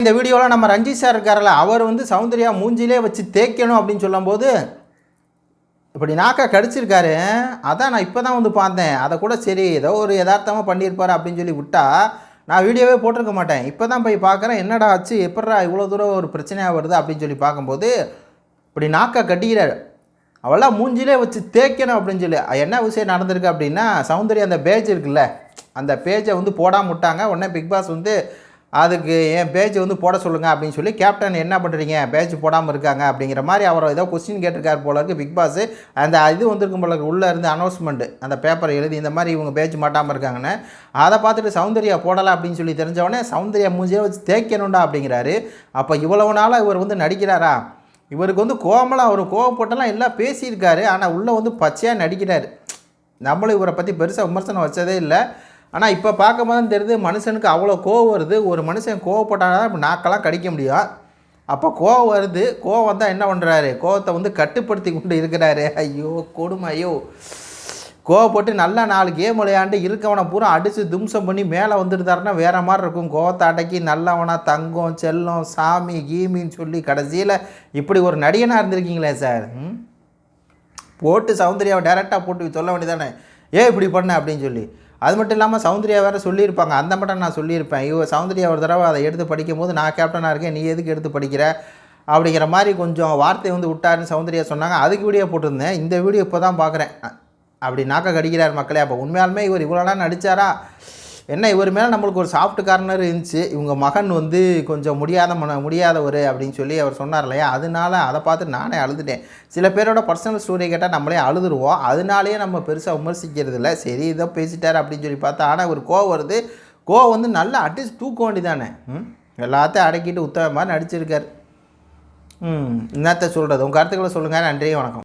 இந்த வீடியோவில் நம்ம ரஞ்சித் சார் இருக்கார்ல அவர் வந்து சௌந்தர்யா மூஞ்சிலே வச்சு தேய்க்கணும் அப்படின்னு சொல்லும்போது இப்படி நாக்கா கடிச்சிருக்காரு. அதான் நான் இப்போ தான் வந்து பார்த்தேன். அதை கூட சரி ஏதோ ஒரு யதார்த்தமாக பண்ணியிருப்பார் அப்படின்னு சொல்லி விட்டா நான் வீடியோவே போட்டிருக்க மாட்டேன். இப்போ தான் போய் பார்க்குறேன். என்னடா ஆச்சு? எப்படா இவ்வளோ தூரம் ஒரு பிரச்சனையாக வருது அப்படின்னு சொல்லி பார்க்கும்போது இப்படி நாக்கா கட்டிக்கிறார். அவெல்லாம் மூஞ்சிலே வச்சு தேய்க்கணும் அப்படின்னு சொல்லி என்ன விஷயம் நடந்திருக்கு அப்படின்னா சௌந்தர்யா அந்த பேஜ் இருக்குல்ல அந்த பேஜை வந்து போடாமல் விட்டாங்க. உடனே பிக் பாஸ் வந்து அதுக்கு என் பேஜ் வந்து போட சொல்லுங்கள் அப்படின்னு சொல்லி கேப்டன் என்ன பண்ணுறீங்க பேஜ் போடாமல் இருக்காங்க அப்படிங்கிற மாதிரி அவர் ஏதோ கொஸ்டின் கேட்டிருக்கார் போல இருக்கு. பிக் பாஸ் அந்த இது வந்திருக்கும் போல உள்ளே இருந்து அனௌன்ஸ்மெண்ட் அந்த பேப்பரை எழுதி இந்த மாதிரி இவங்க பேஜ் மாட்டாமல் இருக்காங்கன்னு. அதை பார்த்துட்டு சௌந்தர்யா போடலாம் அப்படின்னு சொல்லி தெரிஞ்சவொடனே சௌந்தர்யா மூஞ்சியை வச்சு தேய்க்கணும்டா அப்படிங்கிறாரு. அப்போ இவ்வளவு நாளாக இவர் வந்து நடிக்கிறாரா? இவருக்கு வந்து கோமலாக அவர் கோவப்பட்டெல்லாம் எல்லாம் பேசியிருக்காரு. ஆனால் உள்ளே வந்து பச்சையாக நடிக்கிறார். நம்மளும் இவரை பற்றி பெருசாக விமர்சனம் வச்சதே இல்லை. ஆனால் இப்போ பார்க்கும்போது தெரியுது மனுஷனுக்கு அவ்வளோ கோவம் வருது. ஒரு மனுஷன் கோவப்பட்டாதான் இப்போ நாக்கெல்லாம் கடிக்க முடியும் அப்போ கோவம் வருது. கோவம் வந்தால் என்ன பண்ணுறாரு கோவத்தை வந்து கட்டுப்படுத்தி கொண்டு இருக்கிறாரு. ஐயோ கொடுமை ஐயோ. கோவப்பட்டு நல்லா நாலு கேம் விளையாண்டு இருக்கவனை பூரா அடித்து தும்சம் பண்ணி மேலே வந்துருந்தாருன்னா வேறு மாதிரி இருக்கும். கோவத்தை அடக்கி நல்லவனா தங்கம் செல்லம் சாமி கீமின்னு சொல்லி கடைசியில் இப்படி ஒரு நடிகனாக இருந்திருக்கீங்களே சார்? போட்டு சௌந்தர்யாவை டேரெக்டாக போட்டு சொல்ல வேண்டியதானே ஏன் இப்படி பண்ண? அப்படின்னு சொல்லி. அது மட்டும் இல்லாமல் சௌந்தர்யா வேறு சொல்லியிருப்பாங்க. அந்த மட்டும் நான் சொல்லியிருப்பேன். ஐயோ சௌந்தர்யா ஒரு தடவை அதை எடுத்து படிக்கும்போது நான் கேப்டனாக இருக்கேன் நீ எதுக்கு எடுத்து படிக்கிற? அப்படிங்கிற மாதிரி கொஞ்சம் வார்த்தை வந்து விட்டாருன்னு சௌந்தர்யா சொன்னாங்க. அதுக்கு வீடியோ போட்டிருந்தேன். இந்த வீடியோ இப்போ தான் பார்க்குறேன் அப்படி நாக்க கடிக்கிறார் மக்களே. அப்போ உண்மையாலுமே இவர் இவ்வளோலாம் நடித்தாரா என்ன இவர் மேலே நம்மளுக்கு ஒரு சாஃப்ட் கார்னர் இருந்துச்சு. இவங்க மகன் வந்து கொஞ்சம் முடியாத மன முடியாதவர் அப்படின்னு சொல்லி அவர் சொன்னார் இல்லையா? அதனால அதை பார்த்து நானே அழுதுட்டேன். சில பேரோட பர்சனல் ஸ்டோரி கேட்டால் நம்மளே அழுதுருவோம். அதனாலேயே நம்ம பெருசாக விமர்சிக்கிறது இல்லை. சரி இதோ பேசிட்டார் அப்படின்னு சொல்லி பார்த்தா ஆனால் ஒரு கோவம் வருது. கோவம் வந்து நல்லா அட்லீஸ்ட் தூக்க வேண்டிதானே ம்? எல்லாத்தையும் அடக்கிட்டு உத்தம மாதிரி நடிச்சிருக்கார். ம் என்னத்த சொல்கிறது உங்கள் கருத்துக்களை சொல்லுங்கள் நன்றி வணக்கம்.